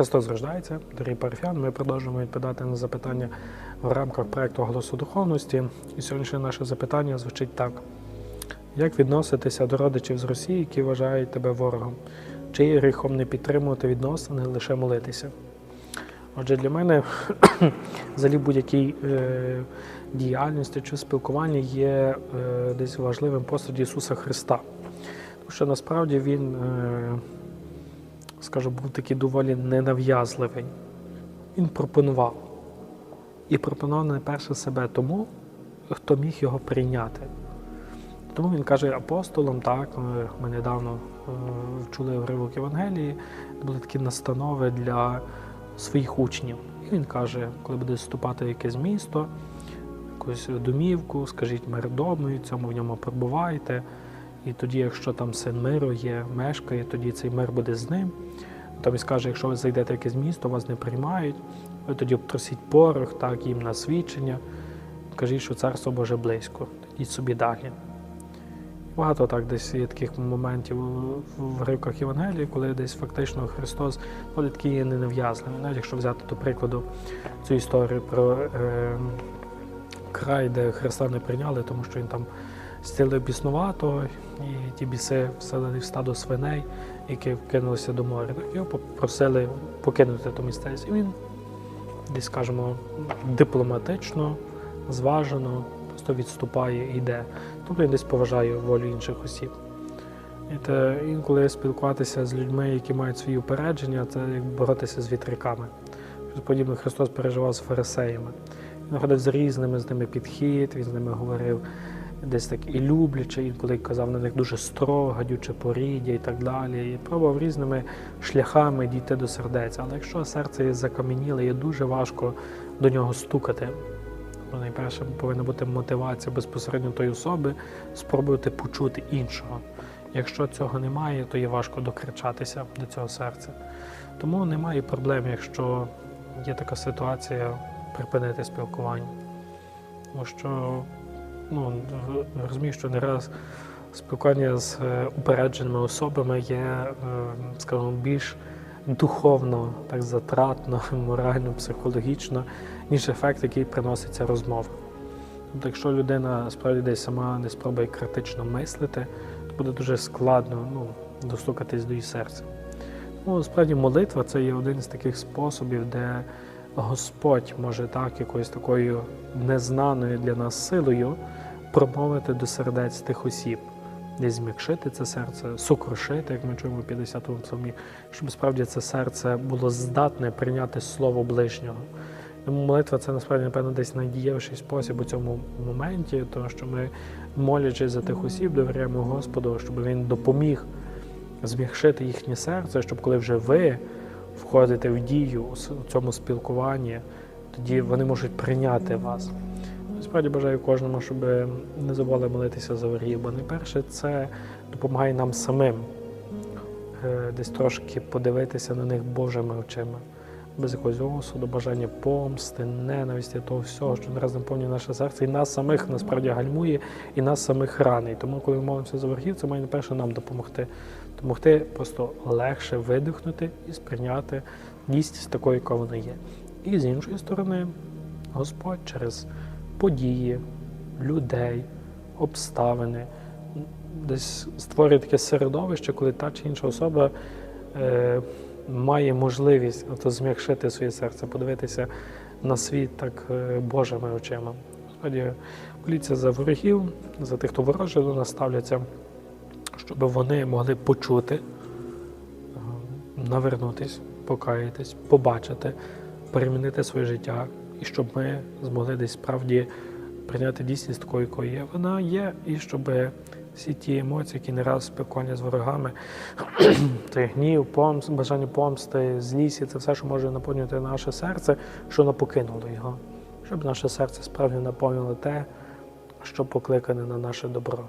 Христос рождається, дорогі парафіяни. Ми продовжуємо відповідати на запитання в рамках проєкту Голосу духовності. І сьогоднішнє наше запитання звучить так: як відноситися до родичів з Росії, які вважають тебе ворогом? Чи є гріхом не підтримувати відносини, лише молитися? Отже, для мене взагалі будь-якій е, діяльності чи спілкуванні є е, десь важливим постать Ісуса Христа. Тому що насправді Він, е, скажу, був такий доволі ненав'язливий. Він пропонував. І пропонував найперше себе тому, хто міг його прийняти. Тому він каже апостолам, так, ми, недавно е, вчули уривок Євангелії, були такі настанови для своїх учнів. І він каже, коли буде вступати в якесь місто, якусь домівку, скажіть мир дому, цьому в ньому перебувайте. І тоді, якщо там син миру є, мешкає, тоді цей мир буде з ним. Там він скаже, якщо ви зайдете в якесь місто, вас не приймають, ви тоді обтрусіть порох, так, їм на свідчення. Кажіть, що царство Боже близько, йдіть собі далі. Багато так десь є таких моментів в ривках Євангелії, коли десь фактично Христос ну, такий ненав'язливий. Навіть якщо взяти до прикладу цю історію про е, край, де Христа не прийняли, тому що він там зцілив біснуватого, і ті біси вселили в стадо свиней, які вкинулися до моря. Так його попросили покинути ту місцевість. І він десь, скажімо, дипломатично, зважено, просто відступає і йде. Тобто він десь поважає волю інших осіб. І те, інколи спілкуватися з людьми, які мають свої упередження, це як боротися з вітряками. Щось подібне Христос переживав з фарисеями. Він ходив з різними з ними підхід, він з ними говорив десь так і любляче, інколи казав на них дуже строго, гадюче поріддя і так далі. І пробував різними шляхами дійти до сердець. Але якщо серце є закам'яніле, є дуже важко до нього стукати. Бо найперше повинна бути мотивація безпосередньо тої особи спробувати почути іншого. Якщо цього немає, то є важко докричатися до цього серця. Тому немає проблем, якщо є така ситуація, припинити спілкування. Тому що ну, розумію, що не раз спілкування з е, упередженими особами є, е, скажімо, більш духовно, так затратно, морально, психологічно, ніж ефект, який приноситься розмова. Тобто, якщо людина справді десь сама не спробує критично мислити, то буде дуже складно ну, достукатись до її серця. Ну, справді, молитва це є один з таких способів, де Господь може так, якоюсь такою незнаною для нас силою промовити до сердець тих осіб, десь змікшити це серце, сокрушити, як ми чуємо в 50-му псалмі, щоб справді це серце було здатне прийняти слово ближнього. Тому молитва це насправді, напевно, десь найдієвіший спосіб у цьому моменті, тому що ми, молячись за тих осіб, довіряємо Господу, щоб він допоміг змігшити їхнє серце, щоб коли вже ви входите в дію у цьому спілкуванні, тоді вони можуть прийняти вас. Справді бажаю кожному, щоб не забували молитися за ворогів, бо найперше це допомагає нам самим е, десь трошки подивитися на них Божими очима, без якогось осуду, бажання помсти, ненависті, того всього, що нараз наповнює наше серце, і нас самих насправді гальмує, і нас самих ранить. Тому, коли ми молимося за ворогів, це має найперше нам допомогти. Допомогти просто легше видихнути і сприйняти дійсність такою, яка вона є. І з іншої сторони, Господь через події, людей, обставини десь створює таке середовище, коли та чи інша особа е, має можливість ото зм'якшити своє серце, подивитися на світ так е, Божими очима. Господі, моліться за ворогів, за тих, хто вороже до нас ставляться, щоб вони могли почути, е, навернутись, покаятись, побачити, перемінити своє життя, і щоб ми змогли десь справді прийняти дійсність такою, якою є. Вона є, і щоб всі ті емоції, які не раз спілкування з ворогами, той гнів, помс, бажання помсти, злість, це все, що може наповнювати наше серце, що воно покинуло його. Щоб наше серце справді наповнило те, що покликане на наше добро.